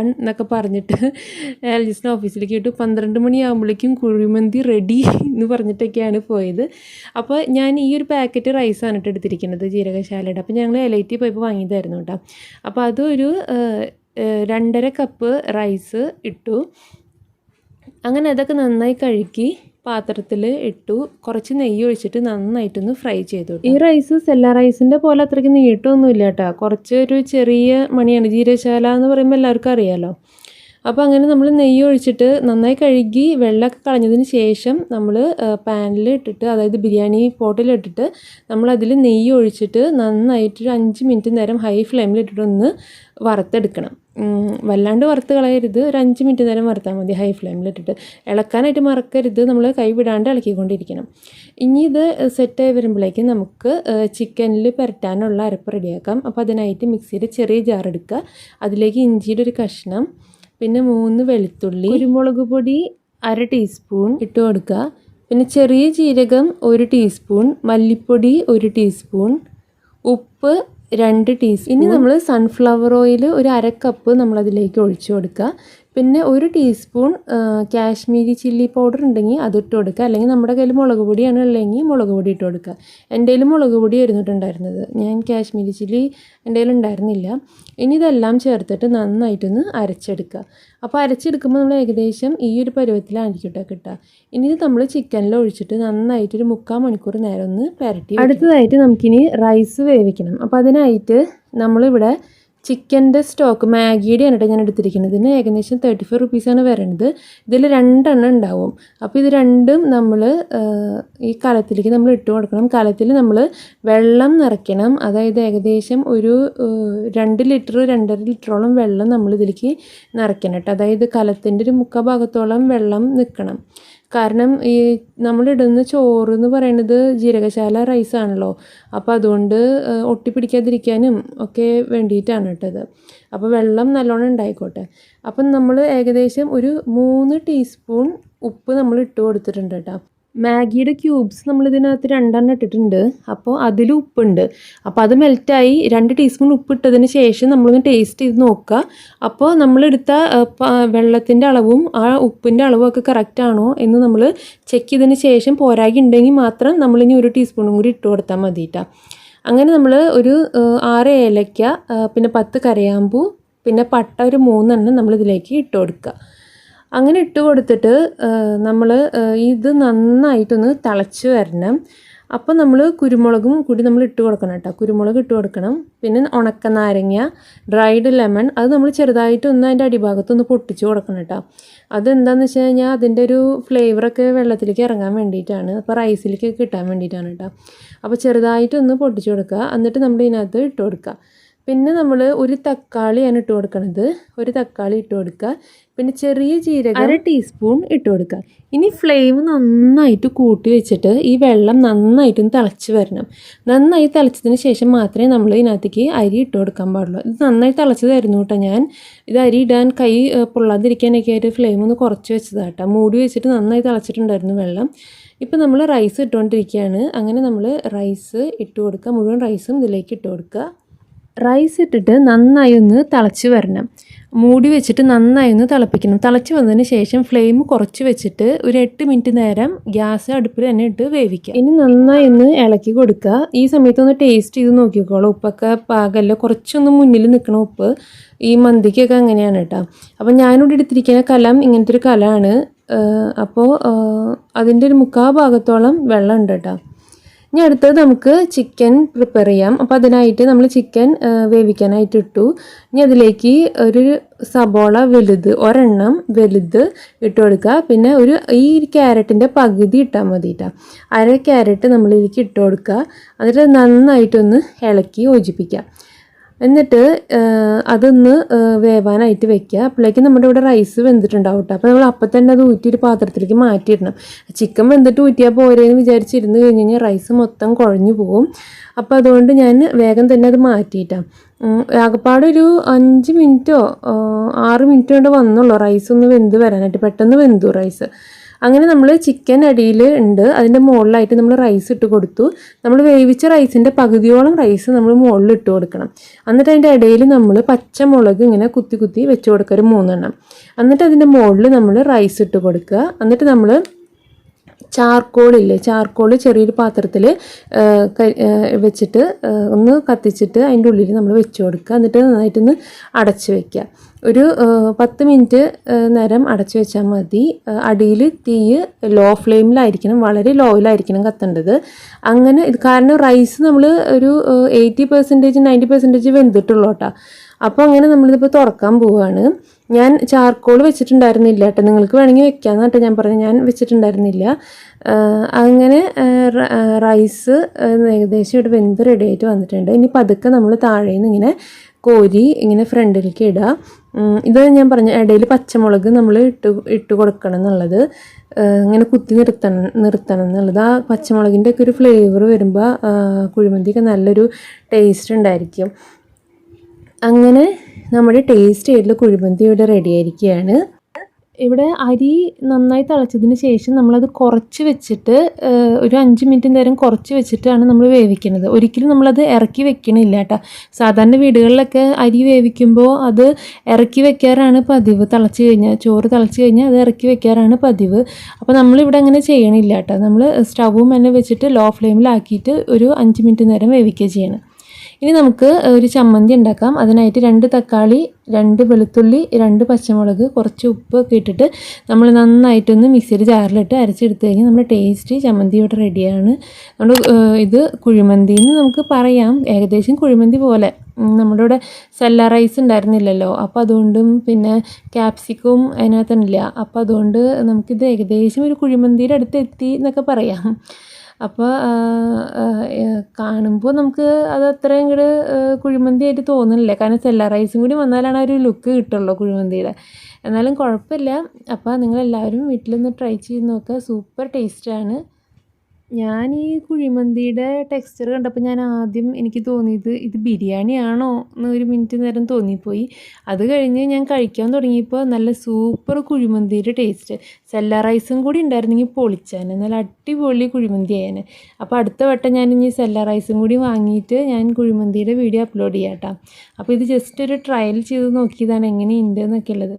എന്നൊക്കെ പറഞ്ഞിട്ട് എൽജിസിന്റെ ഓഫീസിലേക്ക് ഇട്ട്. പന്ത്രണ്ട് മണിയാകുമ്പോഴേക്കും കുഴിമന്തി റെഡി എന്ന് പറഞ്ഞിട്ടൊക്കെയാണ് പോയത്. അപ്പോൾ ഞാൻ ഈ ഒരു പാക്കറ്റ് റൈസാണ് കേട്ടോ എടുത്തിരിക്കുന്നത് ജീരകശാലയുടെ. അപ്പോൾ ഞങ്ങൾ ടി പോയപ്പോൾ വാങ്ങിയതായിരുന്നു കേട്ടോ അപ്പോൾ അതൊരു രണ്ടര കപ്പ് റൈസ് ഇട്ടു. അങ്ങനെ അതൊക്കെ നന്നായി കഴുകി പാത്രത്തിൽ ഇട്ടു. കുറച്ച് നെയ്യ് ഒഴിച്ചിട്ട് നന്നായിട്ടൊന്ന് ഫ്രൈ ചെയ്തു ഈ റൈസ് സെല്ല റൈസിന്റെ പോലെ അത്രയ്ക്ക് നീട്ടമൊന്നുമില്ല കേട്ടോ. കുറച്ച് ഒരു ചെറിയ മണിയാണ്. ജീരശാല എന്ന് പറയുമ്പോൾ എല്ലാവർക്കും അറിയാലോ. അപ്പോൾ അങ്ങനെ നമ്മൾ നെയ്യ് ഒഴിച്ചിട്ട് നന്നായി കഴുകി വെള്ളമൊക്കെ കളഞ്ഞതിന് ശേഷം നമ്മൾ പാനിൽ ഇട്ടിട്ട് അതായത് ബിരിയാണി പോട്ടിലിട്ടിട്ട് നമ്മളതിൽ നെയ്യ് ഒഴിച്ചിട്ട് നന്നായിട്ട് ഒരു അഞ്ച് മിനിറ്റ് നേരം ഹൈ ഫ്ലെയിമിൽ ഇട്ടിട്ട് ഒന്ന് വറുത്തെടുക്കണം. വല്ലാണ്ട് വറുത്ത് കളയരുത്. ഒരു അഞ്ച് മിനിറ്റ് നേരം വറുത്താൽ മതി ഹൈ ഫ്ലെയിമിലിട്ടിട്ട് ഇളക്കാനായിട്ട് മറക്കരുത്. നമ്മൾ കൈ വിടാണ്ട് ഇളക്കിക്കൊണ്ടിരിക്കണം. ഇനി ഇത് സെറ്റായി വരുമ്പോഴേക്കും നമുക്ക് ചിക്കനിൽ പുരട്ടാനുള്ള അരപ്പ് റെഡിയാക്കാം അപ്പോൾ അതിനായിട്ട് മിക്സിയിൽ ചെറിയ ജാർ എടുക്കുക. അതിലേക്ക് ഇഞ്ചിയുടെ ഒരു കഷ്ണം പിന്നെ മൂന്ന് വെളുത്തുള്ളി കുരുമുളക് പൊടി അര ടീസ്പൂൺ ഇട്ട് കൊടുക്കുക. പിന്നെ ചെറിയ ജീരകം ഒരു ടീസ്പൂൺ മല്ലിപ്പൊടി ഒരു ടീസ്പൂൺ ഉപ്പ് രണ്ട് ടീസ്പൂൺ. ഇനി നമ്മൾ സൺഫ്ലവർ ഓയിൽ ഒരു അര കപ്പ് നമ്മളതിലേക്ക് ഒഴിച്ചു കൊടുക്കുക. പിന്നെ ഒരു ടീസ്പൂൺ കാശ്മീരി ചില്ലി പൗഡർ ഉണ്ടെങ്കിൽ അത് അതിട്ട് കൊടുക്കുക അല്ലെങ്കിൽ നമ്മുടെ കയ്യിൽ മുളക് പൊടിയാണ് ഉള്ളതെങ്കിൽ മുളക് പൊടി ഇട്ട് കൊടുക്കുക എന്റെ കയ്യിൽ മുളക് പൊടി ആയിരുന്നിട്ടുണ്ടായിരുന്നത്. ഞാൻ കാശ്മീരി ചില്ലി എന്റെ കയ്യിൽ ഉണ്ടായിരുന്നില്ല. ഇനി ഇതെല്ലാം ചേർത്തിട്ട് നന്നായിട്ടൊന്ന് അരച്ചെടുക്കുക അപ്പോൾ അരച്ചെടുക്കുമ്പോൾ നമ്മൾ ഏകദേശം ഈ ഒരു പരുവത്തിലായിരിക്കും കേട്ടോ. കിട്ടുക ഇനി ഇത് നമ്മൾ ചിക്കനിൽ ഒഴിച്ചിട്ട് നന്നായിട്ടൊരു മുക്കാൽ മണിക്കൂർ നേരം ഒന്ന് പരട്ടി അടുത്തതായിട്ട് നമുക്കിനി റൈസ് വേവിക്കണം. അപ്പോൾ അതിനായിട്ട് നമ്മളിവിടെ ചിക്കന്റെ സ്റ്റോക്ക് മാഗിയുടെയാണ് കേട്ടോ ഞാൻ എടുത്തിരിക്കുന്നത്. ഇതിന് ഏകദേശം തേർട്ടി ഫൈവ് റുപ്പീസാണ് വരുന്നത് ഇതിൽ രണ്ടെണ്ണം ഉണ്ടാവും. അപ്പോൾ ഇത് രണ്ടും നമ്മൾ ഈ കലത്തിലേക്ക് നമ്മൾ ഇട്ട് കൊടുക്കണം. കലത്തിൽ നമ്മൾ വെള്ളം നിറയ്ക്കണം. അതായത് ഏകദേശം ഒരു രണ്ട് ലിറ്റർ രണ്ടര ലിറ്ററോളം വെള്ളം നമ്മൾ ഇതിലേക്ക് നിറയ്ക്കണം കേട്ടോ. അതായത് കലത്തിന്റെ ഒരു മുക്കാൽ ഭാഗത്തോളം വെള്ളം നിൽക്കണം. കാരണം ഈ നമ്മളിടുന്ന ചോറ് എന്ന് പറയുന്നത് ജീരകശാല റൈസ് ആണല്ലോ അപ്പോൾ അതുകൊണ്ട് ഒട്ടിപ്പിടിക്കാതിരിക്കാനും ഒക്കെ വേണ്ടിയിട്ടാണ് കേട്ടത് അപ്പോൾ വെള്ളം നല്ലോണം ഉണ്ടായിക്കോട്ടെ. അപ്പം നമ്മൾ ഏകദേശം ഒരു മൂന്ന് ടീസ്പൂൺ ഉപ്പ് നമ്മൾ ഇട്ട് കൊടുത്തിട്ടുണ്ട് കേട്ടോ. മാഗിയുടെ ക്യൂബ്സ് നമ്മൾ ഇതിനകത്ത് രണ്ടെണ്ണം ഇട്ടിട്ടുണ്ട്. അപ്പോൾ അതിൽ ഉപ്പുണ്ട്. അപ്പോൾ അത് മെൽറ്റായി രണ്ട് ടീസ്പൂൺ ഉപ്പ് ഇട്ടതിന് ശേഷം നമ്മളൊന്ന് ടേസ്റ്റ് ചെയ്ത് നോക്കുക അപ്പോൾ നമ്മളെടുത്ത വെള്ളത്തിന്റെ അളവും ആ ഉപ്പിന്റെ അളവും ഒക്കെ കറക്റ്റ് ആണോ എന്ന് നമ്മൾ ചെക്ക് ചെയ്തതിന് ശേഷം പോരാകി ഉണ്ടെങ്കിൽ മാത്രം നമ്മളിനി ഒരു ടീസ്പൂണും കൂടി ഇട്ട് കൊടുത്താൽ മതിയിട്ടാ അങ്ങനെ നമ്മൾ ഒരു ആറ് ഏലക്ക പിന്നെ പത്ത് കരയാമ്പൂ പിന്നെ പട്ട ഒരു മൂന്നെണ്ണം നമ്മളിതിലേക്ക് ഇട്ട് കൊടുക്കുക അങ്ങനെ ഇട്ട് കൊടുത്തിട്ട് നമ്മൾ ഇത് നന്നായിട്ടൊന്ന് തിളച്ച് വരണം. അപ്പോൾ നമ്മൾ കുരുമുളകും കൂടി നമ്മൾ ഇട്ട് കൊടുക്കണം കേട്ടോ. കുരുമുളക് ഇട്ട് കൊടുക്കണം. പിന്നെ ഉണക്ക നാരങ്ങ ഡ്രൈഡ് ലെമൺ അത് നമ്മൾ ചെറുതായിട്ട് ഒന്ന് അതിന്റെ അടിഭാഗത്തൊന്ന് പൊട്ടിച്ച് കൊടുക്കണം കേട്ടോ. അതെന്താണെന്ന് വെച്ച് കഴിഞ്ഞാൽ അതിന്റെ ഒരു ഫ്ലേവറൊക്കെ വെള്ളത്തിലേക്ക് ഇറങ്ങാൻ വേണ്ടിയിട്ടാണ്. അപ്പോൾ റൈസിലേക്ക് കിട്ടാൻ വേണ്ടിയിട്ടാണ് കേട്ടോ. അപ്പോൾ ചെറുതായിട്ടൊന്ന് പൊട്ടിച്ച് കൊടുക്കുക. എന്നിട്ട് നമ്മൾ ഇതിനകത്ത് ഇട്ട് കൊടുക്കുക. പിന്നെ നമ്മൾ ഒരു തക്കാളിയാണ് ഇട്ട് കൊടുക്കണത്. ഒരു തക്കാളി ഇട്ട് കൊടുക്കുക. പിന്നെ ചെറിയ ജീരകം അര ടീസ്പൂൺ ഇട്ട് കൊടുക്കുക. ഇനി ഫ്ലെയിം നന്നായിട്ട് കൂട്ടി വെച്ചിട്ട് ഈ വെള്ളം നന്നായിട്ടും തിളച്ച് വരണം. നന്നായി തിളച്ചതിന് ശേഷം മാത്രമേ നമ്മൾ ഇതിനകത്തേക്ക് അരി ഇട്ട് കൊടുക്കാൻ പാടുള്ളൂ. ഇത് നന്നായി തിളച്ചതായിരുന്നു കേട്ടോ ഞാൻ. ഇത് അരി ഇടാൻ കൈ പൊള്ളാതിരിക്കാനൊക്കെ ആയിട്ട് ഫ്ലെയിം ഒന്ന് കുറച്ച് വെച്ചതാണ് കേട്ടോ. മൂടി വെച്ചിട്ട് നന്നായി തിളച്ചിട്ടുണ്ടായിരുന്നു വെള്ളം. ഇപ്പം നമ്മൾ റൈസ് ഇട്ടുകൊണ്ടിരിക്കുകയാണ്. അങ്ങനെ നമ്മൾ റൈസ് ഇട്ട് കൊടുക്കുക. മുഴുവൻ റൈസും ഇതിലേക്ക് ഇട്ട് കൊടുക്കുക. റൈസ് ഇട്ടിട്ട് നന്നായി ഒന്ന് തിളച്ച് വരണം. മൂടി വെച്ചിട്ട് നന്നായി ഒന്ന് തിളപ്പിക്കണം. തിളച്ച് വന്നതിന് ശേഷം ഫ്ലെയിം കുറച്ച് വെച്ചിട്ട് ഒരു എട്ട് മിനിറ്റ് നേരം ഗ്യാസ് അടുപ്പിൽ തന്നെ ഇട്ട് വേവിക്കുക. ഇനി നന്നായി ഒന്ന് ഇളക്കി കൊടുക്കുക. ഈ സമയത്ത് ഒന്ന് ടേസ്റ്റ് ചെയ്ത് നോക്കിക്കോളൂ. ഉപ്പൊക്കെ പാകമല്ല കുറച്ചൊന്ന് മുന്നിൽ നിൽക്കണം ഉപ്പ് ഈ മന്തിക്കൊക്കെ അങ്ങനെയാണ് കേട്ടോ. അപ്പം ഞാനിവിടെ എടുത്തിരിക്കുന്ന കലം ഇങ്ങനത്തെ ഒരു കലമാണ്. അപ്പോൾ അതിന്റെ ഒരു മുക്കാൽ ഭാഗത്തോളം വെള്ളം ഉണ്ട് കേട്ടോ. ഇനി അടുത്തത് നമുക്ക് ചിക്കൻ പ്രിപ്പയർ ചെയ്യാം. അപ്പോൾ അതിനായിട്ട് നമ്മൾ ചിക്കൻ വേവിക്കാനായിട്ട് ഇട്ടു. ഇനി അതിലേക്ക് ഒരു സബോള വലുത് ഒരെണ്ണം വലുത് ഇട്ട് കൊടുക്കുക. പിന്നെ ഒരു ഈ ക്യാരറ്റിന്റെ പകുതി ഇട്ടാൽ മതി അര ക്യാരറ്റ് നമ്മളിലേക്ക് ഇട്ട് കൊടുക്കുക. എന്നിട്ട് നന്നായിട്ടൊന്ന് ഇളക്കി യോജിപ്പിക്കുക. എന്നിട്ട് അതൊന്ന് വേവാനായിട്ട് വെക്കുക. അപ്പോഴേക്കും നമ്മുടെ ഇവിടെ റൈസ് വെന്തിട്ടുണ്ടാവും കേട്ടോ അപ്പോൾ നമ്മൾ അപ്പം തന്നെ അത് ഊറ്റി ഒരു പാത്രത്തിലേക്ക് മാറ്റിയിടണം. ചിക്കൻ വെന്തിട്ട് ഊറ്റിയാൽ പോരേന്ന് വിചാരിച്ചിരുന്ന് കഴിഞ്ഞ് കഴിഞ്ഞാൽ റൈസ് മൊത്തം കുഴഞ്ഞു പോകും അപ്പോൾ അതുകൊണ്ട് ഞാൻ വേഗം തന്നെ അത് മാറ്റിയിട്ടാണ് ആകപ്പാടെ ഒരു അഞ്ച് മിനിറ്റോ ആറ് മിനിറ്റോ കൊണ്ട് വന്നുള്ളൂ റൈസ് ഒന്ന് വെന്ത് വരാനായിട്ട്. പെട്ടെന്ന് വെന്തു റൈസ് അങ്ങനെ നമ്മൾ ചിക്കൻ അടിയിൽ ഉണ്ട്. അതിന്റെ മുകളിലായിട്ട് നമ്മൾ റൈസ് ഇട്ട് കൊടുത്തു. നമ്മൾ വേവിച്ച റൈസിന്റെ പകുതിയോളം റൈസ് നമ്മൾ മുകളിൽ ഇട്ട് കൊടുക്കണം. എന്നിട്ട് അതിന്റെ ഇടയിൽ നമ്മൾ പച്ചമുളക് ഇങ്ങനെ കുത്തി കുത്തി വെച്ച് കൊടുക്കുക ഒരു മൂന്നെണ്ണം. എന്നിട്ട് അതിന്റെ മുകളിൽ നമ്മൾ റൈസ് ഇട്ട് കൊടുക്കുക. എന്നിട്ട് നമ്മൾ ചാർക്കോളില്ലേ? ചാർക്കോൾ ചെറിയൊരു പാത്രത്തിൽ വെച്ചിട്ട് ഒന്ന് കത്തിച്ചിട്ട് അതിന്റെ ഉള്ളിൽ നമ്മൾ വെച്ച് കൊടുക്കുക. എന്നിട്ട് നന്നായിട്ടൊന്ന് അടച്ചു വയ്ക്കുക ഒരു പത്ത് മിനിറ്റ് നേരം അടച്ച് വെച്ചാൽ മതി. അടിയിൽ തീ ലോ ഫ്ലെയിമിലായിരിക്കണം. വളരെ ലോയിലായിരിക്കണം കത്തേണ്ടത്. അങ്ങനെ ഇത് കാരണം റൈസ് നമ്മൾ ഒരു എയ്റ്റി പെർസെന്റേജ് നയന്റി പെർസെന്റേജ് വെന്തിട്ടുള്ളൂ കേട്ടോ. അപ്പോൾ അങ്ങനെ നമ്മളിതിപ്പോൾ തുറക്കാൻ പോവുകയാണ് ഞാൻ ചാർക്കോൾ വെച്ചിട്ടുണ്ടായിരുന്നില്ല കേട്ടോ. നിങ്ങൾക്ക് വേണമെങ്കിൽ വെക്കാമെന്ന് കേട്ടോ ഞാൻ പറഞ്ഞു ഞാൻ വെച്ചിട്ടുണ്ടായിരുന്നില്ല. അങ്ങനെ റൈസ് ഏകദേശം ഇവിടെ വെന്ത് റെഡി ആയിട്ട് വന്നിട്ടുണ്ട്. ഇനി പതുക്കെ നമ്മൾ താഴെ നിന്ന് ഇങ്ങനെ കോരി ഇങ്ങനെ ഫ്രണ്ടിലേക്ക് ഇടുക ഇത് ഞാൻ പറഞ്ഞ ഇടയിൽ പച്ചമുളക് നമ്മൾ ഇട്ട് ഇട്ട് കൊടുക്കണം എന്നുള്ളത്. ഇങ്ങനെ കുത്തി നിർത്തണം നിർത്തണം എന്നുള്ളത്. ആ പച്ചമുളകിന്റെ ഒക്കെ ഒരു ഫ്ലേവർ വരുമ്പോൾ കുഴിമന്തിയൊക്കെ നല്ലൊരു ടേസ്റ്റ് ഉണ്ടായിരിക്കും. അങ്ങനെ നമ്മുടെ ടേസ്റ്റ് ആയിട്ടുള്ള കുഴിമന്തി ഇവിടെ റെഡി ആയിരിക്കുകയാണ് ഇവിടെ അരി നന്നായി തിളച്ചതിന് ശേഷം നമ്മളത് കുറച്ച് വെച്ചിട്ട് ഒരു അഞ്ച് മിനിറ്റ് നേരം കുറച്ച് വെച്ചിട്ടാണ് നമ്മൾ വേവിക്കുന്നത്. ഒരിക്കലും നമ്മളത് ഇറക്കി വെക്കണില്ല കേട്ടോ. സാധാരണ വീടുകളിലൊക്കെ അരി വേവിക്കുമ്പോൾ അത് ഇറക്കി വെക്കാറാണ് പതിവ്. തിളച്ച് കഴിഞ്ഞാൽ ചോറ് തിളച്ച് കഴിഞ്ഞാൽ അത് ഇറക്കി വെക്കാറാണ് പതിവ്. അപ്പോൾ നമ്മളിവിടെ അങ്ങനെ ചെയ്യണില്ല കേട്ടോ. നമ്മൾ സ്റ്റവും തന്നെ വെച്ചിട്ട് ലോ ഫ്ലെയിമിലാക്കിയിട്ട് ഒരു അഞ്ച് മിനിറ്റ് നേരം വേവിക്കുക ചെയ്യണം. ഇനി നമുക്ക് ഒരു ചമ്മന്തി ഉണ്ടാക്കാം. അതിനായിട്ട് രണ്ട് തക്കാളി രണ്ട് വെളുത്തുള്ളി രണ്ട് പച്ചമുളക് കുറച്ച് ഉപ്പ് ഒക്കെ ഇട്ടിട്ട് നമ്മൾ നന്നായിട്ടൊന്ന് മിക്സിയിൽ ജാറിലിട്ട് അരച്ചെടുത്ത് കഴിഞ്ഞാൽ നമ്മുടെ ടേസ്റ്റ് ചമ്മന്തി റെഡിയാണ് നമ്മൾ ഇത് കുഴിമന്തി എന്ന് നമുക്ക് പറയാം. ഏകദേശം കുഴിമന്തി പോലെ. നമ്മുടെ ഇവിടെ സെല്ല റൈസ് ഉണ്ടായിരുന്നില്ലല്ലോ. അപ്പോൾ അതുകൊണ്ടും പിന്നെ ക്യാപ്സിക്കും അതിനകത്തുണ്ടല്ല അപ്പോൾ അതുകൊണ്ട് നമുക്കിത് ഏകദേശം ഒരു കുഴിമന്തിയുടെ അടുത്ത് എത്തി എന്നൊക്കെ പറയാം. അപ്പോൾ കാണുമ്പോൾ നമുക്ക് അത് അത്രയും കൂടെ കുഴിമന്തി ആയിട്ട് തോന്നുന്നില്ല കാരണം സെല്ല റൈസും കൂടി വന്നാലാണ് ഒരു ലുക്ക് കിട്ടുള്ളൂ കുഴിമന്തിയുടെ. എന്നാലും കുഴപ്പമില്ല. അപ്പോൾ നിങ്ങളെല്ലാവരും വീട്ടിലൊന്ന് ട്രൈ ചെയ്ത് നോക്കുക. സൂപ്പർ ടേസ്റ്റാണ് ഞാൻ ഈ കുഴിമന്തിയുടെ ടെക്സ്ചർ കണ്ടപ്പോൾ ഞാൻ ആദ്യം എനിക്ക് തോന്നിയത് ഇത് ബിരിയാണിയാണോ എന്ന് ഒരു മിനിറ്റ് നേരം തോന്നിപ്പോയി. അത് കഴിഞ്ഞ് ഞാൻ കഴിക്കാൻ തുടങ്ങിയപ്പോൾ നല്ല സൂപ്പർ കുഴിമന്തിയുടെ ടേസ്റ്റ് സെല്ല റൈസും കൂടി ഉണ്ടായിരുന്നെങ്കിൽ പൊളിച്ചാന്. നല്ല അടിപൊളി കുഴിമന്തി ആയേനെ അപ്പോൾ അടുത്ത വട്ടം ഞാൻ ഇനി സെല്ല റൈസും കൂടി വാങ്ങിയിട്ട് ഞാൻ കുഴിമന്തിയുടെ വീഡിയോ അപ്ലോഡ് ചെയ്യാം കേട്ടോ. അപ്പോൾ ഇത് ജസ്റ്റ് ഒരു ട്രയൽ ചെയ്ത് നോക്കിയതാണ് എങ്ങനെയുണ്ട് എന്നൊക്കെ ഉള്ളത്.